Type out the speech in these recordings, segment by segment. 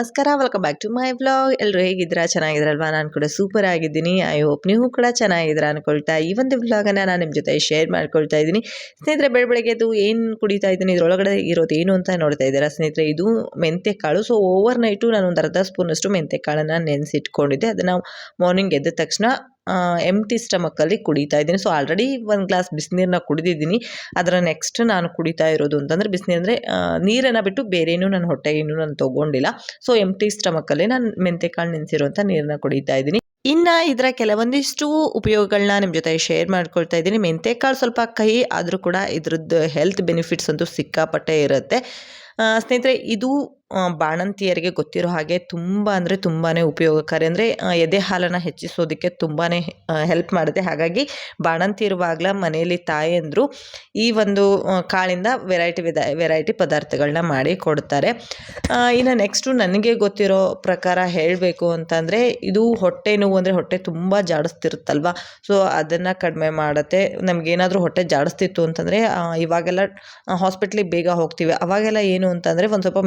ನಮಸ್ಕಾರ welcome back to my vlog ಎಲ್ಲರೂ ಹೇಗಿದ್ದೀರಾ? ಚೆನ್ನಾಗಿದ್ರಲ್ವಾ ನಾನು ಕೂಡ ಸೂಪರ್ ಆಗಿದ್ದೀನಿ. ಐ ಹೋಪ್ ನೀವು ಕೂಡ ಚೆನ್ನಾಗಿದ್ದೀರಾ ಅನ್ಕೊಳ್ತಾ ಈ ಒಂದು ವ್ಲಾಗನ್ನು ನಾನು ನಿಮ್ಮ ಜೊತೆ ಶೇರ್ ಮಾಡ್ಕೊಳ್ತಾ ಇದ್ದೀನಿ. ಸ್ನೇಹಿತರೆ ಬೆಳ ಬೆಳಗ್ಗೆದು ಏನು ಕುಡಿತಾ ಇದ್ದೀನಿ? ಇದರೊಳಗಡೆ ಇರೋದು ಏನು ಅಂತ ನೋಡ್ತಾ ಇದ್ದೀರಾ ಸ್ನೇಹಿತರೆ? ಇದು ಮೆಂತ್ಯ ಕಾಳು ಸೊ ಓವರ್ ನೈಟು ನಾನು ಒಂದು ಅರ್ಧ ಸ್ಪೂನಷ್ಟು ಮೆಂತೆ ಕಾಳನ್ನು ನೆನೆಸಿಟ್ಕೊಂಡಿದ್ದೆ. ಅದನ್ನು ಮಾರ್ನಿಂಗ್ ಎದ್ದ ತಕ್ಷಣ ಎಂಟಿ ಸ್ಟಮಕ್ಕಲ್ಲಿ ಕುಡಿತಾ ಇದ್ದೀನಿ. ಸೊ ಆಲ್ರೆಡಿ ಒಂದು ಗ್ಲಾಸ್ ಬಿಸಿನೀರನ್ನ ಕುಡಿದಿದ್ದೀನಿ. ಅದರ ನೆಕ್ಸ್ಟ್ ನಾನು ಕುಡಿತಾ ಇರೋದು ಅಂತಂದರೆ ಬಿಸಿನೀರು ಅಂದರೆ ನೀರನ್ನು ಬಿಟ್ಟು ಬೇರೇನೂ ನನ್ನ ಹೊಟ್ಟೆಗೆ ಇನ್ನೂ ನಾನು ತೊಗೊಂಡಿಲ್ಲ. ಸೊ ಎಂಟಿ ಸ್ಟಮಕ್ಕಲ್ಲಿ ನಾನು ಮೆಂತೆಕಾಳು ನೆನೆಸಿರುವಂಥ ನೀರನ್ನ ಕುಡಿತಾ ಇದ್ದೀನಿ. ಇನ್ನು ಇದರ ಕೆಲವೊಂದಿಷ್ಟು ಉಪಯೋಗಗಳನ್ನ ನಿಮ್ಮ ಜೊತೆ ಶೇರ್ ಮಾಡ್ಕೊಳ್ತಾ ಇದ್ದೀನಿ. ಮೆಂತೆಕಾಳು ಸ್ವಲ್ಪ ಕಹಿ ಆದರೂ ಕೂಡ ಇದ್ರದ್ದು ಹೆಲ್ತ್ ಬೆನಿಫಿಟ್ಸ್ ಅಂತೂ ಸಿಕ್ಕಾಪಟ್ಟೆ ಇರುತ್ತೆ. ಸ್ನೇಹಿತರೆ, ಇದು ಬಾಣಂತಿಯರಿಗೆ ಗೊತ್ತಿರೋ ಹಾಗೆ ತುಂಬ ಅಂದರೆ ತುಂಬಾ ಉಪಯೋಗಕಾರಿ. ಅಂದರೆ ಎದೆ ಹಾಲನ್ನು ಹೆಚ್ಚಿಸೋದಕ್ಕೆ ತುಂಬಾ ಹೆಲ್ಪ್ ಮಾಡುತ್ತೆ. ಹಾಗಾಗಿ ಬಾಣಂತಿ ಇರುವಾಗಲ ಮನೆಯಲ್ಲಿ ತಾಯಂದರು ಈ ಒಂದು ಕಾಳಿಂದ ವೆರೈಟಿ ವಿಧ ವೆರೈಟಿ ಪದಾರ್ಥಗಳನ್ನ ಮಾಡಿ ಕೊಡ್ತಾರೆ. ಇನ್ನು ನೆಕ್ಸ್ಟು ನನಗೆ ಗೊತ್ತಿರೋ ಪ್ರಕಾರ ಹೇಳಬೇಕು ಅಂತಂದರೆ, ಇದು ಹೊಟ್ಟೆ ನೋವು ಅಂದರೆ ಹೊಟ್ಟೆ ತುಂಬ ಜಾಡಿಸ್ತಿರುತ್ತಲ್ವ? ಸೊ ಅದನ್ನು ಕಡಿಮೆ ಮಾಡುತ್ತೆ. ನಮಗೇನಾದರೂ ಹೊಟ್ಟೆ ಜಾಡಿಸ್ತಿತ್ತು ಅಂತಂದರೆ ಇವಾಗೆಲ್ಲ ಹಾಸ್ಪಿಟ್ಲಿಗೆ ಬೇಗ ಹೋಗ್ತೀವಿ. ಅವಾಗೆಲ್ಲ ಏನು ಅಂತಂದರೆ, ಒಂದು ಸ್ವಲ್ಪ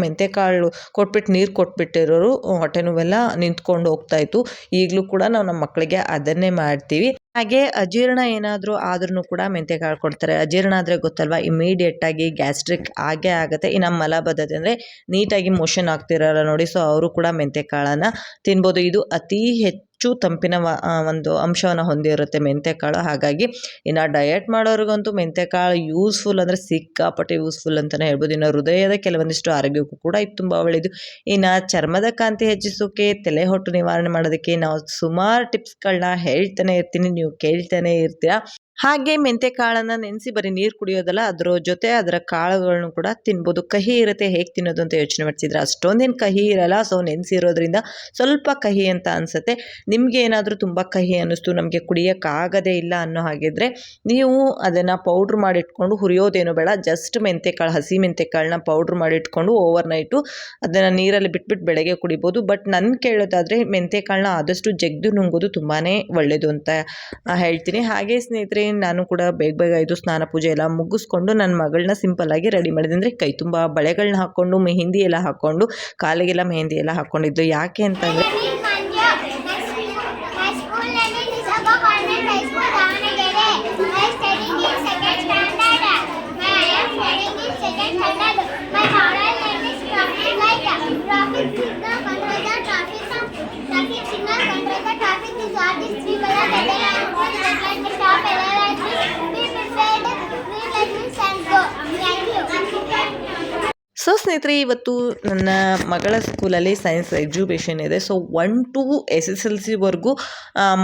ಮೆಂತೆಕಾಳು ಕೊಟ್ಬಿಟ್ಟು, ನೀರು ಕೊಟ್ಬಿಟ್ಟಿರೋರು ಹೊಟ್ಟೆ ನೋವೆಲ್ಲ ನಿಂತ್ಕೊಂಡು ಹೋಗ್ತಾ ಇತ್ತು. ಈಗಲೂ ಕೂಡ ನಾವು ನಮ್ಮ ಮಕ್ಕಳಿಗೆ ಅದನ್ನೇ ಮಾಡ್ತೀವಿ. ಹಾಗೆ ಅಜೀರ್ಣ ಏನಾದರೂ ಆದ್ರೂ ಕೂಡ ಮೆಂತೆಕಾಳು ಕೊಡ್ತಾರೆ. ಅಜೀರ್ಣ ಆದರೆ ಗೊತ್ತಲ್ವಾ ಇಮಿಡಿಯೇಟಾಗಿ ಗ್ಯಾಸ್ಟ್ರಿಕ್ ಆಗೇ ಆಗುತ್ತೆ. ಇನ್ನು ಮಲಬದ್ಧತೆ ಅಂದರೆ ನೀಟಾಗಿ ಮೋಷನ್ ಆಗ್ತಿರಲ್ಲ ನೋಡಿ. ಸೊ ಅವರು ಕೂಡ ಮೆಂತ್ಯ ಕಾಳನ್ನು ತಿನ್ಬೋದು. ಇದು ಅತಿ ಹೆಚ್ಚು ತಂಪಿನ ವ- ಒಂದು ಅಂಶವನ್ನು ಹೊಂದಿರುತ್ತೆ ಮೆಂತ್ಯಕಾಳು ಹಾಗಾಗಿ ಇನ್ನು ಡಯಟ್ ಮಾಡೋರಿಗಂತೂ ಮೆಂತ್ಯಕಾಳು ಯೂಸ್ಫುಲ್ ಅಂದರೆ ಸಿಕ್ಕಾಪಟ್ಟೆ ಯೂಸ್ಫುಲ್ ಅಂತಲೇ ಹೇಳ್ಬೋದು. ಇನ್ನು ಹೃದಯದ ಕೆಲವೊಂದಿಷ್ಟು ಆರೋಗ್ಯಕ್ಕೂ ಕೂಡ ಇದು ತುಂಬ ಒಳ್ಳೆಯದು ಇನ್ನು ಚರ್ಮದ ಕಾಂತಿ ಹೆಚ್ಚಿಸೋಕೆ, ತಲೆ ಹೊಟ್ಟು ನಿವಾರಣೆ ಮಾಡೋದಕ್ಕೆ ನಾವು ಸುಮಾರು ಟಿಪ್ಸ್ಗಳನ್ನ ಹೇಳ್ತಾನೆ ಇರ್ತೀನಿ. ನೀವು ಕೇಳ್ತಾನೆ ಇರ್ತೀರಾ. ಹಾಗೆ ಮೆಂತೆ ಕಾಳನ್ನು ನೆನೆಸಿ ಬರೀ ನೀರು ಕುಡಿಯೋದಲ್ಲ, ಅದರ ಜೊತೆ ಅದರ ಕಾಳುಗಳನ್ನು ಕೂಡ ತಿನ್ಬೋದು. ಕಹಿ ಇರುತ್ತೆ, ಹೇಗೆ ತಿನ್ನೋದು ಅಂತ ಯೋಚನೆ ಮಾಡ್ತಿದ್ರೆ? ಅಷ್ಟೊಂದೇನು ಕಹಿ ಇರಲ್ಲ ಸೊ ನೆನೆಸಿರೋದ್ರಿಂದ ಸ್ವಲ್ಪ ಕಹಿ ಅಂತ ಅನಿಸುತ್ತೆ. ನಿಮಗೆ ಏನಾದರೂ ತುಂಬ ಕಹಿ ಅನ್ನಿಸ್ತು, ನಮಗೆ ಕುಡಿಯೋಕ್ಕಾಗದೇ ಇಲ್ಲ ಅನ್ನೋ ಹಾಗಿದ್ರೆ, ನೀವು ಅದನ್ನು ಪೌಡ್ರ್ ಮಾಡಿಟ್ಕೊಂಡು ಹುರಿಯೋದೇನು ಬೇಡ. ಜಸ್ಟ್ ಮೆಂತೆಕಾಳು, ಹಸಿ ಮೆಂತೆಕಾಳನ್ನ ಪೌಡ್ರ್ ಮಾಡಿಟ್ಕೊಂಡು ಓವರ್ ನೈಟು ಅದನ್ನು ನೀರಲ್ಲಿ ಬಿಟ್ಬಿಟ್ಟು ಬೆಳಗ್ಗೆ ಕುಡಿಬೋದು. ಬಟ್ ನನ್ನ ಕೇಳೋದಾದರೆ ಮೆಂತೆಕಾಳನ್ನ ಆದಷ್ಟು ಜಗ್ದು ನುಂಗೋದು ತುಂಬಾ ಒಳ್ಳೆಯದು ಅಂತ ಹೇಳ್ತೀನಿ. ಹಾಗೆ ಸ್ನೇಹಿತರೆ ನಾನು ಕೂಡ ಬೇಗ ಬೇಗ ಇದು ಸ್ನಾನ ಪೂಜೆ ಎಲ್ಲ ಮುಗಿಸ್ಕೊಂಡು ನನ್ನ ಮಗಳನ್ನ ಸಿಂಪಲ್ಲಾಗಿ ರೆಡಿ ಮಾಡಿದೆ ಅಂದರೆ ಕೈ ತುಂಬ ಬಳೆಗಳನ್ನ ಹಾಕ್ಕೊಂಡು ಮೆಹಂದಿ ಎಲ್ಲ ಹಾಕ್ಕೊಂಡು ಕಾಲಿಗೆಲ್ಲ ಮೆಹಂದಿ ಎಲ್ಲ ಹಾಕ್ಕೊಂಡಿದ್ದು ಯಾಕೆ ಅಂತಂದರೆ My school name is Isabah Convent High School, Davangere. I am studying so ಸ್ನೇಹಿತರೆ, ಇವತ್ತು ನನ್ನ ಮಗಳ ಸ್ಕೂಲಲ್ಲಿ ಸೈನ್ಸ್ ಎಕ್ಸಿಬಿಷನ್ ಇದೆ. So one to S S L ಸಿವರೆಗೂ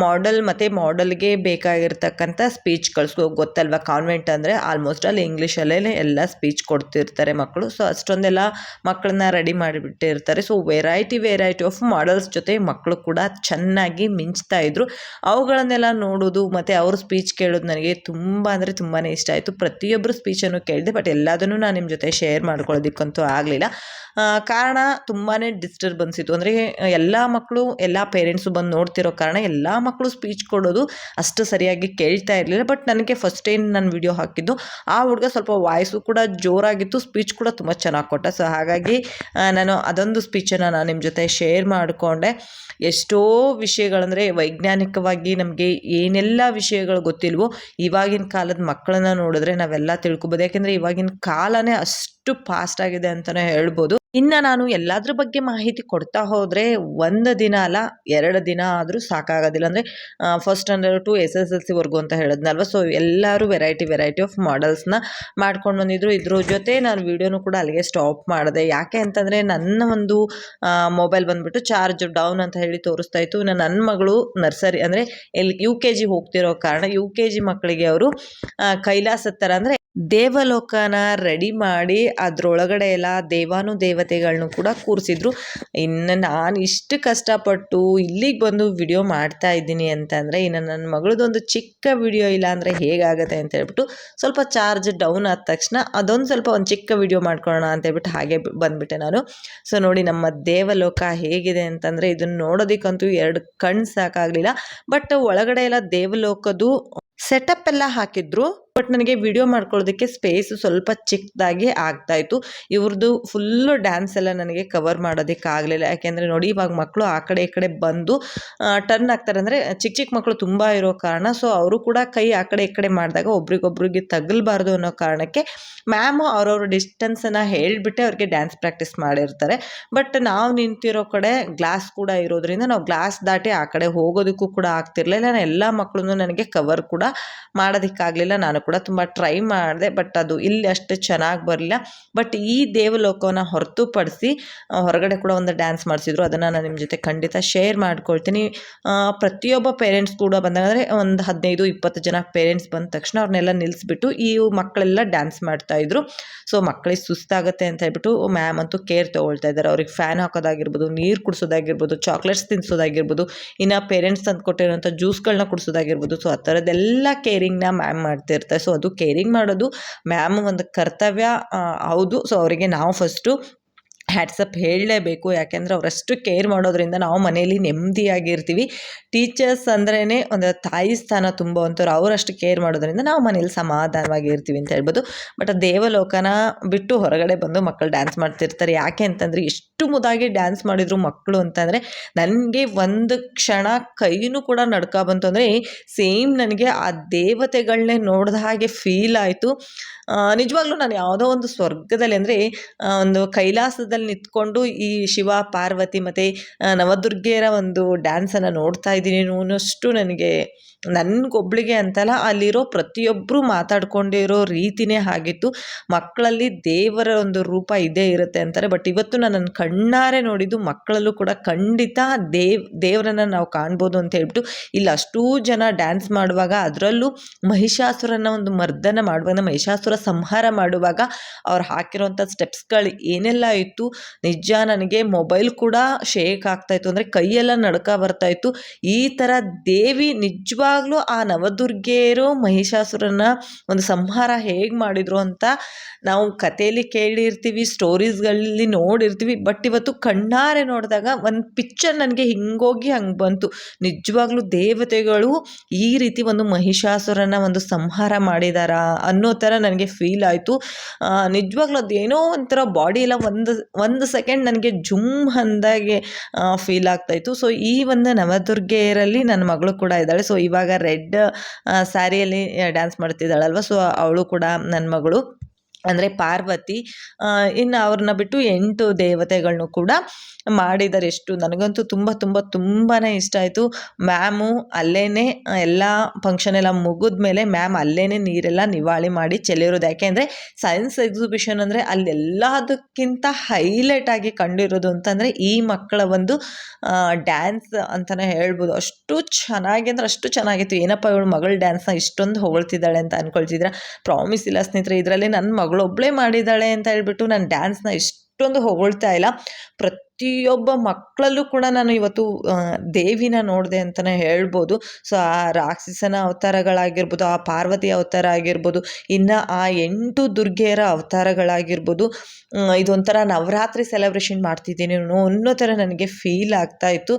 model ಮತ್ತು ಮಾಡಲ್ಗೆ ಬೇಕಾಗಿರ್ತಕ್ಕಂಥ ಸ್ಪೀಚ್ಗಳು ಗೊತ್ತಲ್ವಾ? ಕಾನ್ವೆಂಟ್ ಅಂದರೆ ಆಲ್ಮೋಸ್ಟ್ ಅಲ್ಲಿ ಇಂಗ್ಲೀಷಲ್ಲೇ ಎಲ್ಲ ಸ್ಪೀಚ್ ಕೊಡ್ತಿರ್ತಾರೆ ಮಕ್ಕಳು. ಸೊ ಅಷ್ಟೊಂದೆಲ್ಲ ಮಕ್ಕಳನ್ನ ready ಮಾಡಿಬಿಟ್ಟಿರ್ತಾರೆ. So variety variety of models ಜೊತೆ ಮಕ್ಕಳು ಕೂಡ ಚೆನ್ನಾಗಿ ಮಿಂಚ್ತಾ ಇದ್ರು. ಅವುಗಳನ್ನೆಲ್ಲ ನೋಡೋದು ಮತ್ತು ಅವ್ರ ಸ್ಪೀಚ್ ಕೇಳೋದು ನನಗೆ ತುಂಬ ಅಂದರೆ ತುಂಬಾ ಇಷ್ಟ ಆಯಿತು. ಪ್ರತಿಯೊಬ್ಬರು ಸ್ಪೀಚನ್ನು ಕೇಳಿದೆ ಬಟ್ ಎಲ್ಲದನ್ನು ನಾನು ನಿಮ್ಮ ಜೊತೆ ಶೇರ್ ಮಾಡ್ಕೊಳ್ಳೋದಕ್ಕಂತೂ ಆಗಲಿಲ್ಲ. ಕಾರಣ ತುಂಬಾ ಡಿಸ್ಟರ್ಬೆನ್ಸ್ ಇತ್ತು. ಅಂದರೆ, ಎಲ್ಲ ಮಕ್ಕಳು ಎಲ್ಲ ಪೇರೆಂಟ್ಸು ಬಂದು ನೋಡ್ತಿರೋ ಕಾರಣ ಎಲ್ಲ ಮಕ್ಕಳು ಸ್ಪೀಚ್ ಕೊಡೋದು ಅಷ್ಟು ಸರಿಯಾಗಿ ಕೇಳ್ತಾ ಇರಲಿಲ್ಲ. ಬಟ್ ನನಗೆ ಫಸ್ಟ್ ಏನು ನಾನು ವಿಡಿಯೋ ಹಾಕಿದ್ದು, ಆ ಹುಡುಗ ಸ್ವಲ್ಪ ವಾಯ್ಸು ಕೂಡ ಜೋರಾಗಿತ್ತು ಸ್ಪೀಚ್ ಕೂಡ ತುಂಬ ಚೆನ್ನಾಗಿ ಕೊಟ್ಟ. ಸೊ ಹಾಗಾಗಿ ನಾನು ಅದೊಂದು ಸ್ಪೀಚನ್ನು ನಾನು ನಿಮ್ಮ ಜೊತೆ ಶೇರ್ ಮಾಡಿಕೊಂಡೆ. ಎಷ್ಟೋ ವಿಷಯಗಳಂದರೆ, ವೈಜ್ಞಾನಿಕವಾಗಿ ನಮಗೆ ಏನೆಲ್ಲ ವಿಷಯಗಳು ಗೊತ್ತಿಲ್ವೋ, ಇವಾಗಿನ ಕಾಲದ ಮಕ್ಕಳನ್ನ ನೋಡಿದ್ರೆ ನಾವೆಲ್ಲ ತಿಳ್ಕೊಬೋದು. ಯಾಕೆಂದರೆ, ಇವಾಗಿನ ಕಾಲನೇ ಅಷ್ಟು ಫಾಸ್ಟ್ ಆಗಿದೆ ಅಂತಾನೆ ಹೇಳ್ಬೋದು. ಇನ್ನ ನಾನು ಎಲ್ಲದ್ರ ಬಗ್ಗೆ ಮಾಹಿತಿ ಕೊಡ್ತಾ ಹೋದ್ರೆ ಒಂದು ದಿನ ಅಲ್ಲ, ಎರಡು ದಿನ ಆದರೂ ಸಾಕಾಗೋದಿಲ್ಲ. ಅಂದರೆ first standard to S S L ಸಿವರೆಗೂ ಅಂತ ಹೇಳಿದ್ನಲ್ವ? ಸೊ ಎಲ್ಲರೂ ವೆರೈಟಿ ವೆರೈಟಿ ಆಫ್ ಮಾಡೆಲ್ಸ್ನ ಮಾಡ್ಕೊಂಡು ಬಂದಿದ್ರು. ಇದ್ರ ಜೊತೆ ನಾನು ವಿಡಿಯೋನು ಕೂಡ ಅಲ್ಲಿಗೆ ಸ್ಟಾಪ್ ಮಾಡಿದೆ. ಯಾಕೆ ಅಂತಂದರೆ, ನನ್ನ ಒಂದು ಮೊಬೈಲ್ ಬಂದುಬಿಟ್ಟು ಚಾರ್ಜ್ ಡೌನ್ ಅಂತ ಹೇಳಿ ತೋರಿಸ್ತಾ ಇತ್ತು. ಇನ್ನು ನನ್ನ ಮಗಳು ನರ್ಸರಿ ಅಂದರೆ ಎಲ್ ಯು ಕೆ ಜಿ ಹೋಗ್ತಿರೋ ಕಾರಣ ಯು ಕೆ ಜಿ ಮಕ್ಕಳಿಗೆ ಅವರು ಕೈಲಾಸ ಥರ ಅಂದರೆ ದೇವಲೋಕನ ರೆಡಿ ಮಾಡಿ ಅದರೊಳಗಡೆ ಎಲ್ಲ ದೇವಾನು ದೇವತೆಗಳನ್ನೂ ಕೂಡ ಕೂರಿಸಿದ್ರು. ಇನ್ನು ನಾನು ಇಷ್ಟು ಕಷ್ಟಪಟ್ಟು ಇಲ್ಲಿಗೆ ಬಂದು ವಿಡಿಯೋ ಮಾಡ್ತಾ ಇದ್ದೀನಿ ಅಂತಂದರೆ ಇನ್ನು ನನ್ನ ಮಗಳದೊಂದು ಚಿಕ್ಕ ವಿಡಿಯೋ ಇಲ್ಲ ಅಂದರೆ ಹೇಗಾಗುತ್ತೆ ಅಂತ ಹೇಳ್ಬಿಟ್ಟು ಸ್ವಲ್ಪ ಚಾರ್ಜ್ ಡೌನ್ ಆದ ತಕ್ಷಣ ಅದೊಂದು ಸ್ವಲ್ಪ ಒಂದು ಚಿಕ್ಕ ವಿಡಿಯೋ ಮಾಡ್ಕೊಳ್ಳೋಣ ಅಂತ ಹೇಳ್ಬಿಟ್ಟು ಹಾಗೆ ಬಂದ್ಬಿಟ್ಟೆ ನಾನು. ಸೊ ನೋಡಿ ನಮ್ಮ ದೇವಲೋಕ ಹೇಗಿದೆ ಅಂತಂದರೆ ಇದನ್ನು ನೋಡೋದಕ್ಕಂತೂ ಎರಡು ಕಣ್ಣು ಸಾಕಾಗಲಿಲ್ಲ. ಬಟ್ ಒಳಗಡೆ ಎಲ್ಲ ದೇವಲೋಕದ್ದು ಸೆಟಪ್ ಎಲ್ಲ ಹಾಕಿದ್ರು. ಬಟ್ ನನಗೆ ವಿಡಿಯೋ ಮಾಡ್ಕೊಳ್ಳೋದಕ್ಕೆ ಸ್ಪೇಸ್ ಸ್ವಲ್ಪ ಚಿಕ್ಕದಾಗಿ ಆಗ್ತಾಯಿತ್ತು. ಇವ್ರದ್ದು ಫುಲ್ಲು ಡ್ಯಾನ್ಸ್ ಎಲ್ಲ ನನಗೆ ಕವರ್ ಮಾಡೋದಕ್ಕೆ ಆಗಲಿಲ್ಲ. ಯಾಕೆಂದರೆ ನೋಡಿ, ಇವಾಗ ಮಕ್ಕಳು ಆ ಕಡೆ ಈ ಕಡೆ ಬಂದು ಟರ್ನ್ ಆಗ್ತಾರೆ ಅಂದರೆ ಚಿಕ್ಕ ಚಿಕ್ಕ ಮಕ್ಕಳು ತುಂಬ ಇರೋ ಕಾರಣ. ಸೊ ಅವರು ಕೂಡ ಕೈ ಆ ಕಡೆ ಈ ಕಡೆ ಮಾಡಿದಾಗ ಒಬ್ರಿಗೊಬ್ರಿಗೆ ತಗಲ್ಬಾರ್ದು ಅನ್ನೋ ಕಾರಣಕ್ಕೆ ಮ್ಯಾಮು ಅವ್ರವ್ರ ಡಿಸ್ಟೆನ್ಸನ್ನು ಹೇಳಿಬಿಟ್ಟೆ ಅವ್ರಿಗೆ ಡ್ಯಾನ್ಸ್ ಪ್ರಾಕ್ಟೀಸ್ ಮಾಡಿರ್ತಾರೆ. ಬಟ್ ನಾವು ನಿಂತಿರೋ ಕಡೆ ಗ್ಲಾಸ್ ಕೂಡ ಇರೋದ್ರಿಂದ ನಾವು ಗ್ಲಾಸ್ ದಾಟಿ ಆ ಕಡೆ ಹೋಗೋದಕ್ಕೂ ಕೂಡ ಆಗ್ತಿರಲಿಲ್ಲ. ಎಲ್ಲ ಮಕ್ಕಳನ್ನು ನನಗೆ ಕವರ್ ಕೂಡ ಮಾಡೋದಕ್ಕಾಗಲಿಲ್ಲ ನಾನು ಕೂಡ ತುಂಬ ಟ್ರೈ ಮಾಡಿದೆ ಬಟ್ ಅದು ಇಲ್ಲಿ ಅಷ್ಟು ಚೆನ್ನಾಗಿ ಬರಲಿಲ್ಲ. ಬಟ್ ಈ ದೇವಲೋಕವನ್ನು ಹೊರತುಪಡಿಸಿ ಹೊರಗಡೆ ಕೂಡ ಒಂದು ಡ್ಯಾನ್ಸ್ ಮಾಡಿಸಿದ್ರು. ಅದನ್ನು ನಾನು ನಿಮ್ಮ ಜೊತೆ ಖಂಡಿತ ಶೇರ್ ಮಾಡ್ಕೊಳ್ತೀನಿ. ಪ್ರತಿಯೊಬ್ಬ ಪೇರೆಂಟ್ಸ್ ಕೂಡ ಬಂದಾಗ ಅಂದರೆ ಒಂದು ಹದಿನೈದು, ಇಪ್ಪತ್ತು ಜನ ಪೇರೆಂಟ್ಸ್ ಬಂದ ತಕ್ಷಣ ಅವ್ರನ್ನೆಲ್ಲ ನಿಲ್ಲಿಸ್ಬಿಟ್ಟು ಈ ಮಕ್ಕಳೆಲ್ಲ ಡ್ಯಾನ್ಸ್ ಮಾಡ್ತಾಯಿದ್ರು ಸೊ ಮಕ್ಕಳಿಗೆ ಸುಸ್ತಾಗುತ್ತೆ ಅಂತ ಹೇಳ್ಬಿಟ್ಟು ಮ್ಯಾಮ್ ಅಂತೂ ಕೇರ್ ತೊಗೊಳ್ತಾ ಇದ್ದಾರೆ ಅವ್ರಿಗೆ ಫ್ಯಾನ್ ಹಾಕೋದಾಗಿರ್ಬೋದು, ನೀರು ಕುಡಿಸೋದಾಗಿರ್ಬೋದು ಚಾಕ್ಲೇಟ್ಸ್ ತಿನ್ನಿಸೋದಾಗಿರ್ಬೋದು ಇನ್ನು ಪೇರೆಂಟ್ಸ್ ತಂದು ಕೊಟ್ಟಿರೋಂಥ ಜ್ಯೂಸ್ಗಳನ್ನ ಕುಡಿಸೋದಾಗಿರ್ಬೋದು. ಸೊ ಆ ಥರದ್ದೆಲ್ಲ ಕೇರಿಂಗ್ನ ಮ್ಯಾಮ್ ಮಾಡ್ತಿರ್ತಾರೆ ಸೊ ಅದು ಕೇರಿಂಗ್ ಮಾಡೋದು ಮ್ಯಾಮ್ ಒಂದು ಕರ್ತವ್ಯ ಹೌದು. ಸೊ ಅವರಿಗೆ ನಾವು ಫಸ್ಟು ಹ್ಯಾಟ್ಸಪ್ ಹೇಳಲೇಬೇಕು. ಯಾಕೆಂದರೆ ಅವರಷ್ಟು ಕೇರ್ ಮಾಡೋದ್ರಿಂದ ನಾವು ಮನೇಲಿ ನೆಮ್ಮದಿಯಾಗಿರ್ತೀವಿ. ಟೀಚರ್ಸ್ ಅಂದ್ರೇ ಒಂದು ತಾಯಿ ಸ್ಥಾನ ತುಂಬುವಂಥವ್ರು ಅವರಷ್ಟು ಕೇರ್ ಮಾಡೋದ್ರಿಂದ ನಾವು ಮನೇಲಿ ಸಮಾಧಾನವಾಗಿರ್ತೀವಿ ಅಂತ ಹೇಳ್ಬೋದು. ಬಟ್ ದೇವಲೋಕನ ಬಿಟ್ಟು ಹೊರಗಡೆ ಬಂದು ಮಕ್ಕಳು ಡ್ಯಾನ್ಸ್ ಮಾಡ್ತಿರ್ತಾರೆ. ಯಾಕೆ ಅಂತಂದರೆ ಎಷ್ಟು ಮುದಾಗಿ ಡ್ಯಾನ್ಸ್ ಮಾಡಿದ್ರು ಮಕ್ಕಳು ಅಂತಂದರೆ ನನಗೆ ಒಂದು ಕ್ಷಣ ಕೈನೂ ಕೂಡ ನಡ್ಕ ಬಂತು ಅಂದರೆ ಸೇಮ್ ನನಗೆ ಆ ದೇವತೆಗಳನ್ನೇ ನೋಡಿದ ಹಾಗೆ ಫೀಲ್ ಆಯಿತು. ನಿಜವಾಗ್ಲೂ ನಾನು ಯಾವುದೋ ಒಂದು ಸ್ವರ್ಗದಲ್ಲಿ ಅಂದರೆ ಒಂದು ಕೈಲಾಸದಲ್ಲಿ ನಿಂತ್ಕೊಂಡು ಈ ಶಿವ, ಪಾರ್ವತಿ ಮತ್ತು ನವದುರ್ಗೆಯರ ಒಂದು ಡ್ಯಾನ್ಸನ್ನು ನೋಡ್ತಾ ಇದ್ದೀನಿ. ಅನ್ನೋಷ್ಟು ನನಗೆ, ನನಗೊಬ್ಳಿಗೆ ಅಂತಲ್ಲ, ಅಲ್ಲಿರೋ ಪ್ರತಿಯೊಬ್ಬರು ಮಾತಾಡ್ಕೊಂಡಿರೋ ರೀತಿನೇ ಆಗಿತ್ತು. ಮಕ್ಕಳಲ್ಲಿ ದೇವರ ಒಂದು ರೂಪ ಇದೇ ಇರುತ್ತೆ ಅಂತಾರೆ. ಬಟ್ ಇವತ್ತು ನಾನು ಕಣ್ಣಾರೆ ನೋಡಿದ್ದು ಮಕ್ಕಳಲ್ಲೂ ಕೂಡ ಖಂಡಿತ ದೇವ್, ದೇವರನ್ನು ನಾವು ಕಾಣ್ಬೋದು ಅಂತ ಹೇಳ್ಬಿಟ್ಟು, ಇಲ್ಲಿ ಅಷ್ಟೂ ಜನ ಡ್ಯಾನ್ಸ್ ಮಾಡುವಾಗ, ಅದರಲ್ಲೂ ಮಹಿಷಾಸುರನ ಒಂದು ಮರ್ದನ ಮಾಡುವಾಗ, ಮಹಿಷಾಸುರ ಸಂಹಾರ ಮಾಡುವಾಗ ಅವ್ರು ಹಾಕಿರೋಂಥ ಸ್ಟೆಪ್ಸ್ಗಳು ಏನೆಲ್ಲ ಇತ್ತು? ನಿಜ ನನಗೆ ಮೊಬೈಲ್ ಕೂಡ ಶೇಕ್ ಆಗ್ತಾಯಿತ್ತು ಅಂದರೆ ಕೈಯೆಲ್ಲ ನಡ್ಕ ಬರ್ತಾಯಿತ್ತು ಈ ಥರ ದೇವಿ ನಿಜವಾಗ್ಲೂ ಆ ನವದುರ್ಗೆಯರು ಮಹಿಷಾಸುರನ ಒಂದು ಸಂಹಾರ ಹೇಗೆ ಮಾಡಿದ್ರು ಅಂತ ನಾವು ಕಥೆಯಲ್ಲಿ ಕೇಳಿರ್ತೀವಿ ಸ್ಟೋರೀಸ್ಗಳಲ್ಲಿ ನೋಡಿರ್ತೀವಿ. ಬಟ್ ಇವತ್ತು ಕಣ್ಣಾರೆ ನೋಡಿದಾಗ ಒಂದು ಪಿಕ್ಚರ್ ನನಗೆ ಹಿಂಗೋಗಿ ಹಂಗೆ ಬಂತು. ನಿಜವಾಗ್ಲೂ ದೇವತೆಗಳು ಈ ರೀತಿ ಒಂದು ಮಹಿಷಾಸುರನ ಒಂದು ಸಂಹಾರ ಮಾಡಿದಾರಾ ಅನ್ನೋ ಥರ ನನಗೆ ಫೀಲ್ ಆಯಿತು. ನಿಜವಾಗ್ಲೂ ಅದೇನೋ ಒಂಥರ ಬಾಡಿ ಎಲ್ಲ ಒಂದು ಒಂದು ಸೆಕೆಂಡ್ ನನಗೆ ಜುಮ್ ಅಂದಾಗೆ ಫೀಲ್ ಆಗ್ತಾಯಿತ್ತು ಸೊ ಈ ಒಂದು ನವದುರ್ಗೆಯರಲ್ಲಿ ನನ್ನ ಮಗಳು ಕೂಡ ಇದ್ದಾಳೆ. ಸೊ ಇವಾಗ ರೆಡ್ ಸ್ಯಾರಿಯಲ್ಲಿ ಡ್ಯಾನ್ಸ್ ಮಾಡ್ತಿದ್ದಾಳಲ್ವ? ಸೊ ಅವಳು ಕೂಡ ನನ್ನ ಮಗಳು. ಅಂದರೆ ಪಾರ್ವತಿ ಇನ್ನು ಅವ್ರನ್ನ ಬಿಟ್ಟು ಎಂಟು ದೇವತೆಗಳನ್ನು ಕೂಡ ಮಾಡಿದ್ದಾರೆ. ಎಷ್ಟು ನನಗಂತೂ ತುಂಬ ತುಂಬ ತುಂಬಾ ಇಷ್ಟ ಆಯಿತು. ಮ್ಯಾಮು ಅಲ್ಲೇ ಎಲ್ಲ ಫಂಕ್ಷನ್ ಎಲ್ಲ ಮುಗಿದ ಮೇಲೆ ಮ್ಯಾಮ್ ಅಲ್ಲೇ ನೀರೆಲ್ಲ ನಿವಾಳಿ ಮಾಡಿ ಚೆಲ್ಲಿರೋದು. ಯಾಕೆಂದರೆ ಸೈನ್ಸ್ ಎಕ್ಸಿಬಿಷನ್ ಅಂದರೆ ಅಲ್ಲೆಲ್ಲದಕ್ಕಿಂತ ಹೈಲೈಟ್ ಆಗಿ ಕಂಡಿರೋದು ಅಂತಂದರೆ ಈ ಮಕ್ಕಳ ಒಂದು ಡ್ಯಾನ್ಸ್ ಅಂತಲೇ ಹೇಳ್ಬೋದು. ಅಷ್ಟು ಚೆನ್ನಾಗಿ ಅಂದರೆ ಅಷ್ಟು ಚೆನ್ನಾಗಿತ್ತು. ಏನಪ್ಪ ಇವಳು ಮಗಳ ಡ್ಯಾನ್ಸ್ನ ಇಷ್ಟೊಂದು ಹೊಗಳ್ತಿದ್ದಾಳೆ ಅಂತ ಅಂದ್ಕೊಳ್ತಿದ್ರೆ ಪ್ರಾಮಿಸ್ ಇಲ್ಲ ಸ್ನೇಹಿತರೆ, ಇದರಲ್ಲಿ ನನ್ನ ಮಗಳೊಬ್ಬಳೇ ಮಾಡಿದ್ದಾಳೆ ಅಂತ ಹೇಳ್ಬಿಟ್ಟು ನಾನು ಡ್ಯಾನ್ಸ್ನ ಇಷ್ಟೊಂದು ಹೊಗಳ್ತಾ ಇಲ್ಲ. ಪ್ರತಿಯೊಬ್ಬ ಮಕ್ಕಳಲ್ಲೂ ಕೂಡ ನಾನು ಇವತ್ತು ದೇವಿನ ನೋಡಿದೆ ಅಂತಲೇ ಹೇಳ್ಬೋದು. ಸೊ, ಆ ರಾಕ್ಷಸನ ಅವತಾರಗಳಾಗಿರ್ಬೋದು, ಆ ಪಾರ್ವತಿ ಅವತಾರ ಆಗಿರ್ಬೋದು, ಇನ್ನು ಆ ಎಂಟು ದುರ್ಗೆಯರ ಅವತಾರಗಳಾಗಿರ್ಬೋದು ಇದೊಂಥರ ನವರಾತ್ರಿ ಸೆಲೆಬ್ರೇಷನ್ ಮಾಡ್ತಿದ್ದೀನಿ ಅನ್ನೋ ಥರ ನನಗೆ ಫೀಲ್ ಆಗ್ತಾ ಇತ್ತು.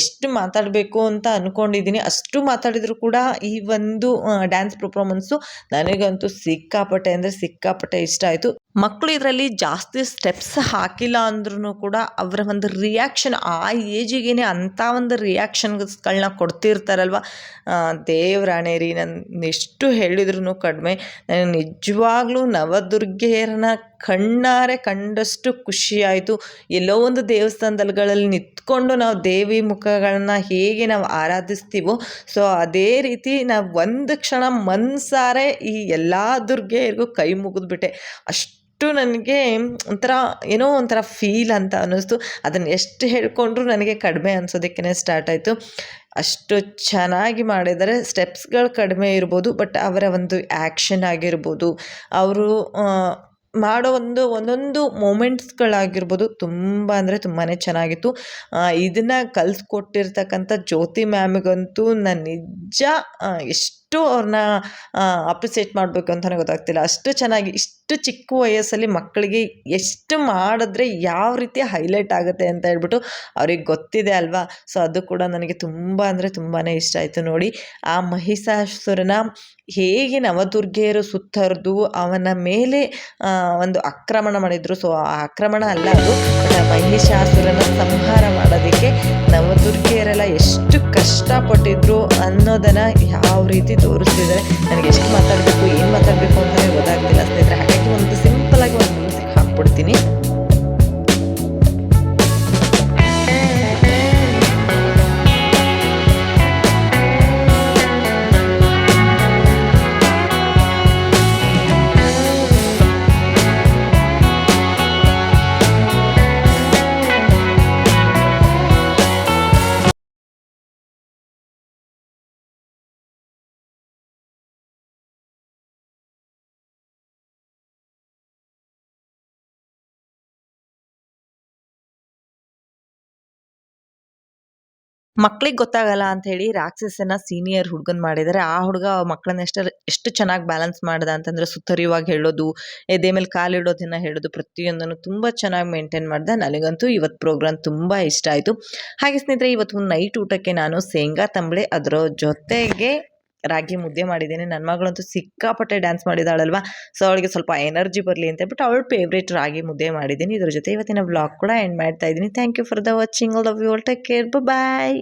ಎಷ್ಟು ಮಾತಾಡಬೇಕು ಅಂತ ಅಂದ್ಕೊಂಡಿದ್ದೀನಿ ಅಷ್ಟು ಮಾತಾಡಿದರೂ ಕೂಡ ಈ ಒಂದು ಡ್ಯಾನ್ಸ್ ಪರ್ಫಾರ್ಮೆನ್ಸು ನನಗಂತೂ ಸಿಕ್ಕಾಪಟ್ಟೆ ಅಂದರೆ ಸಿಕ್ಕಾಪಟ್ಟೆ ಇಷ್ಟ ಆಯಿತು. ಮಕ್ಕಳು ಇದರಲ್ಲಿ ಜಾಸ್ತಿ ಸ್ಟೆಪ್ಸ್ ಹಾಕಿಲ್ಲ ಅಂದ್ರೂ ಕೂಡ ಅವರ ಒಂದು ರಿಯಾಕ್ಷನ್ ಆ ಏಜಿಗೇನೆ ಅಂಥ ಒಂದು ರಿಯಾಕ್ಷನ್ಸ್ಗಳನ್ನ ಕೊಡ್ತಿರ್ತಾರಲ್ವ? ದೇವ್ರಾಣೆ ರೀ, ನಾನು ಎಷ್ಟು ಹೇಳಿದ್ರೂ ಕಡಿಮೆ. ನನಗೆ ನಿಜವಾಗ್ಲೂ ನವದುರ್ಗೆಯರನ್ನ ಕಣ್ಣಾರೆ ಕಂಡಷ್ಟು ಖುಷಿಯಾಯಿತು. ಎಲ್ಲೋ ಒಂದು ದೇವಸ್ಥಾನದಲ್ಗಳಲ್ಲಿ ನಿಂತ್ಕೊಂಡು ನಾವು ದೇವಿ ಮುಖಗಳನ್ನ ಹೇಗೆ ನಾವು ಆರಾಧಿಸ್ತೀವೋ, ಸೊ ಅದೇ ರೀತಿ ನಾವು ಒಂದು ಕ್ಷಣ ಮನ್ಸಾರೆ ಈ ಎಲ್ಲ ದುರ್ಗೆಯರಿಗೂ ಕೈ ಮುಗಿದ್ಬಿಟ್ಟೆ. ಅಷ್ಟು ನನಗೆ ಒಂಥರ ಏನೋ ಒಂಥರ ಫೀಲ್ ಅಂತ ಅನ್ನಿಸ್ತು. ಅದನ್ನು ಎಷ್ಟು ಹೇಳ್ಕೊಂಡ್ರೂ ನನಗೆ ಕಡಿಮೆ ಅನ್ನಿಸೋದಕ್ಕೆ ಸ್ಟಾರ್ಟ್ ಆಯಿತು. ಅಷ್ಟು ಚೆನ್ನಾಗಿ ಮಾಡಿದರೆ ಸ್ಟೆಪ್ಸ್ಗಳು ಕಡಿಮೆ ಇರ್ಬೋದು ಬಟ್ ಅವರ ಒಂದು ಆ್ಯಕ್ಷನ್ ಆಗಿರ್ಬೋದು. ಅವರು ಮಾಡೋ ಒಂದು ಒಂದೊಂದು ಮೂಮೆಂಟ್ಸ್ಗಳಾಗಿರ್ಬೋದು ತುಂಬ ಅಂದರೆ ತುಂಬಾ ಚೆನ್ನಾಗಿತ್ತು. ಇದನ್ನು ಕಲಿಸ್ಕೊಟ್ಟಿರ್ತಕ್ಕಂಥ ಜ್ಯೋತಿ ಮ್ಯಾಮಿಗಂತೂ ನಾನು ನಿಜ ಎಷ್ಟು ಎಷ್ಟು ಅವ್ರನ್ನ ಅಪ್ರಿಸಿಯೇಟ್ ಮಾಡಬೇಕು ಅಂತಲೇ ಗೊತ್ತಾಗ್ತಿಲ್ಲ. ಅಷ್ಟು ಚೆನ್ನಾಗಿ, ಇಷ್ಟು ಚಿಕ್ಕ ವಯಸ್ಸಲ್ಲಿ ಮಕ್ಕಳಿಗೆ ಎಷ್ಟು ಮಾಡಿದ್ರೆ ಯಾವ ರೀತಿ ಹೈಲೈಟ್ ಆಗುತ್ತೆ ಅಂತ ಹೇಳ್ಬಿಟ್ಟು ಅವ್ರಿಗೆ ಗೊತ್ತಿದೆ ಅಲ್ವಾ? ಸೊ, ಅದು ಕೂಡ ನನಗೆ ತುಂಬ ಅಂದರೆ ತುಂಬಾ ಇಷ್ಟ ಆಯಿತು ನೋಡಿ. ಆ ಮಹಿಷಾಸುರನ ಹೇಗೆ ನವದುರ್ಗೆಯರು ಸುತ್ತರಿದು, ಅವನ ಮೇಲೆ ಒಂದು ಆಕ್ರಮಣ ಮಾಡಿದರು. ಸೊ, ಆ ಆಕ್ರಮಣ ಅಲ್ಲ ಅದು ಮಹಿಷಾಸುರನ ಸಂಹಾರ ಮಾಡೋದಕ್ಕೆ ನವದುರ್ಗೆಯರೆಲ್ಲ ಎಷ್ಟು ಕಷ್ಟಪಟ್ಟಿದ್ರು ಅನ್ನೋದನ್ನು ಯಾವ ರೀತಿ ತೋರಿಸ್ತಿದ್ದಾರೆ, ನನಗೆ ಎಷ್ಟು ಮಾತಾಡಬೇಕು, ಏನು ಮಾತಾಡಬೇಕು ಅಂತಲೇ ಗೊತ್ತಾಗ್ತಿಲ್ಲ ಸ್ನೇಹಿತರೆ. ಹಾಗಾಗಿ ಒಂದು ಸಿಂಪಲ್ ಆಗಿ ಒಂದು ಮ್ಯೂಸಿಕ್ ಹಾಕ್ಬಿಡ್ತೀನಿ. ಮಕ್ಳಿಗೆ ಗೊತ್ತಾಗಲ್ಲ ಅಂತ ಹೇಳಿ ರಾಕ್ಷಸನ ಸೀನಿಯರ್ ಹುಡುಗನ್ ಮಾಡಿದ್ದಾರೆ ಆ ಹುಡುಗ ಮಕ್ಕಳನ್ನ ಎಷ್ಟು ಎಷ್ಟು ಚೆನ್ನಾಗಿ ಬ್ಯಾಲೆನ್ಸ್ ಮಾಡ್ದ ಅಂತಂದ್ರೆ ಸುತ್ತರಿಯುವಾಗ ಹೇಳೋದು, ಎದೆ ಮೇಲೆ ಕಾಲಿಡೋದನ್ನ ಹೇಳೋದು, ಪ್ರತಿಯೊಂದನ್ನು ತುಂಬ ಚೆನ್ನಾಗಿ ಮೇಂಟೈನ್ ಮಾಡ್ದೆ. ನನಗಂತೂ ಇವತ್ತು ಪ್ರೋಗ್ರಾಮ್ ತುಂಬ ಇಷ್ಟ ಆಯಿತು. ಹಾಗೆ ಸ್ನೇಹಿತರೆ ಇವತ್ತು ನೈಟ್ ಊಟಕ್ಕೆ ನಾನು ಶೇಂಗಾ ತಂಬಳೆ ಅದರ ಜೊತೆಗೆ ರಾಗಿ ಮುದ್ದೆ ಮಾಡಿದ್ದೀನಿ. ನನ್ನ ಮಗಳಂತೂ ಸಿಕ್ಕಾಪಟ್ಟೆ ಡ್ಯಾನ್ಸ್ ಮಾಡಿದಾಳಲ್ವಾ? ಸೊ ಅವಳಿಗೆ ಸ್ವಲ್ಪ ಎನರ್ಜಿ ಬರಲಿ ಅಂತ ಹೇಳ್ಬಿಟ್ಟು ಅವಳು ಫೇವ್ರೇಟ್ ರಾಗಿ ಮುದ್ದೆ ಮಾಡಿದ್ದೀನಿ. ಇದ್ರ ಜೊತೆ ಇವತ್ತಿನ ಬ್ಲಾಗ್ ಕೂಡ ಎಂಡ್ ಮಾಡ್ತಾ ಇದ್ದೀನಿ. Thank you for the watching love you all take care bye